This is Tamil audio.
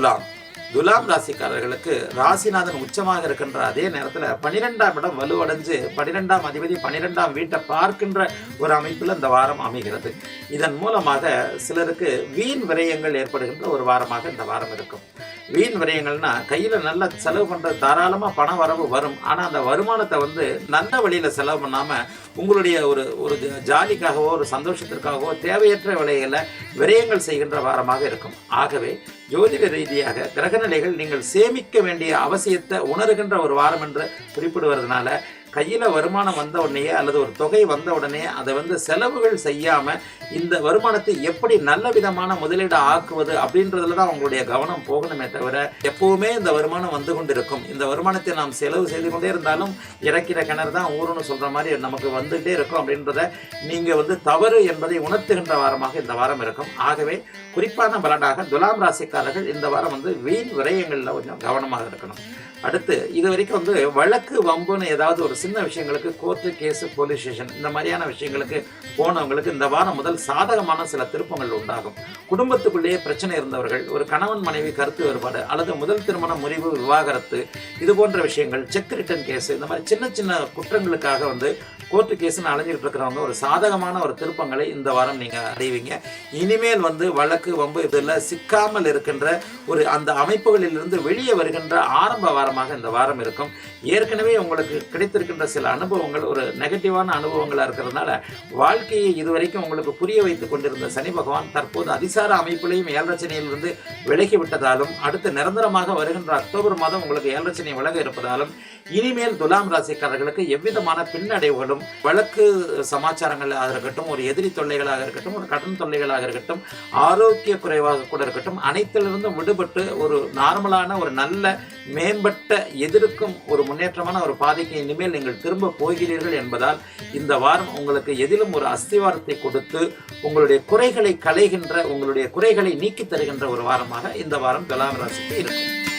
துலாம். ராசிக்காரர்களுக்கு ராசிநாதன் உச்சமாக இருக்கின்ற அதே நேரத்தில் பன்னிரெண்டாம் இடம் வலுவடைஞ்சு பன்னிரெண்டாம் அதிபதி பன்னிரெண்டாம் வீட்டை பார்க்கின்ற ஒரு அமைப்பில் இந்த வாரம் அமைகிறது. இதன் மூலமாக சிலருக்கு வீண் விரயங்கள் ஏற்படுகின்ற ஒரு வாரமாக இந்த வாரம் இருக்கும். வீண் விரயங்கள்னா கையில் நல்ல செலவு பண்ணுற தாராளமாக பண வரவு வரும். ஆனால் அந்த வருமானத்தை வந்து நல்ல வழியில் செலவு பண்ணாமல் உங்களுடைய ஒரு ஒரு ஜாலிக்காகவோ ஒரு சந்தோஷத்திற்காகவோ தேவையற்ற விலைகளை விரயங்கள் செய்கின்ற வாரமாக இருக்கும். ஆகவே ஜோதிட ரீதியாக கிரகநிலைகள் நீங்கள் சேமிக்க வேண்டிய அவசியத்தை உணர்கின்ற ஒரு வாரம் என்று குறிப்பிடுவதனால கையில் வருமானம் வந்த உடனேயே அல்லது ஒரு தொகை வந்த உடனே அதை வந்து செலவுகள் செய்யாமல் இந்த வருமானத்தை எப்படி நல்ல விதமான முதலீடு ஆக்குவது அப்படின்றதுல தான் அவங்களுடைய கவனம் போகணுமே தவிர எப்பவுமே இந்த வருமானம் வந்து கொண்டிருக்கும். இந்த வருமானத்தை நாம் செலவு செய்து கொண்டே இருந்தாலும் இறக்கிற கிணறு தான் ஊருன்னு சொல்கிற மாதிரி நமக்கு வந்துகிட்டே இருக்கும் அப்படின்றத நீங்கள் வந்து தவறு என்பதை உணர்த்துகின்ற வாரமாக இந்த வாரம் இருக்கும். ஆகவே குறிப்பான பலனாக துலாம் ராசிக்காரர்கள் இந்த வாரம் வந்து வீண் விரயங்களில் கொஞ்சம் கவனமாக இருக்கணும். அடுத்து இது வரைக்கும் வந்து வழக்கு வம்புன்னு ஏதாவது ஒரு சின்ன விஷயங்களுக்கு கோர்ட்டு கேஸு போலீஸ் ஸ்டேஷன் இந்த மாதிரியான விஷயங்களுக்கு போனவங்களுக்கு இந்த வாரம் முதல் சாதகமான சில திருப்பங்கள் உண்டாகும். குடும்பத்துக்குள்ளேயே பிரச்சனை இருந்தவர்கள் ஒரு கணவன் மனைவி கருத்து வேறுபாடு அல்லது முதல் திருமண முறிவு விவாகரத்து இது போன்ற விஷயங்கள் செக் ரிட்டன் கேஸ் இந்த மாதிரி சின்ன சின்ன குற்றங்களுக்காக வந்து கோர்ட்டு கேஸ்னு அலைஞ்சிட்டு இருக்கிறவங்க ஒரு சாதகமான ஒரு திருப்பங்களை இந்த வாரம் நீங்கள் அடைவீங்க இனிமேல் வந்து வழக்கு வம்பு இதில் சிக்காமல் இருக்கின்ற ஒரு அந்த அமைப்புகளிலிருந்து வெளியே வருகின்ற ஆரம்ப வாரமாக இந்த வாரம் இருக்கும். ஏற்கனவே உங்களுக்கு கிடைத்திருக்கின்ற சில அனுபவங்கள் ஒரு நெகட்டிவான அனுபவங்களாக இருக்கிறதுனால வாழ்க்கையை இதுவரைக்கும் உங்களுக்கு புரிய வைத்துக் கொண்டிருந்த சனி பகவான் தற்போது அதிசார அமைப்பிலையும் ஏழரச்சனையிலிருந்து விலகி விட்டதாலும் அடுத்து நிரந்தரமாக வருகின்ற அக்டோபர் மாதம் உங்களுக்கு ஏழரச்சனை விலக இருப்பதாலும் இனிமேல் துலாம் ராசிக்காரர்களுக்கு எவ்விதமான பின்னடைவுகளும் வழக்கு சமாச்சாரங்களாக இருக்கட்டும் ஒரு எதிரி தொல்லைகளாக இருக்கட்டும் ஒரு கடன் தொல்லைகளாக இருக்கட்டும் ஆரோக்கிய குறைவாக கூட இருக்கட்டும் அனைத்திலிருந்தும் விடுபட்டு ஒரு நார்மலான ஒரு நல்ல மேம்பட்ட எதிர்க்கும் ஒரு முன்னேற்றமான ஒரு பாதைக்கு இனிமேல் நீங்கள் திரும்ப போகிறீர்கள் என்பதால் இந்த வாரம் உங்களுக்கு எதிலும் ஒரு அஸ்திவாரத்தை கொடுத்து உங்களுடைய குறைகளை களைகின்ற உங்களுடைய குறைகளை நீக்கி தருகின்ற ஒரு வாரமாக இந்த வாரம் துலாம் ராசிக்கு இருக்கும்.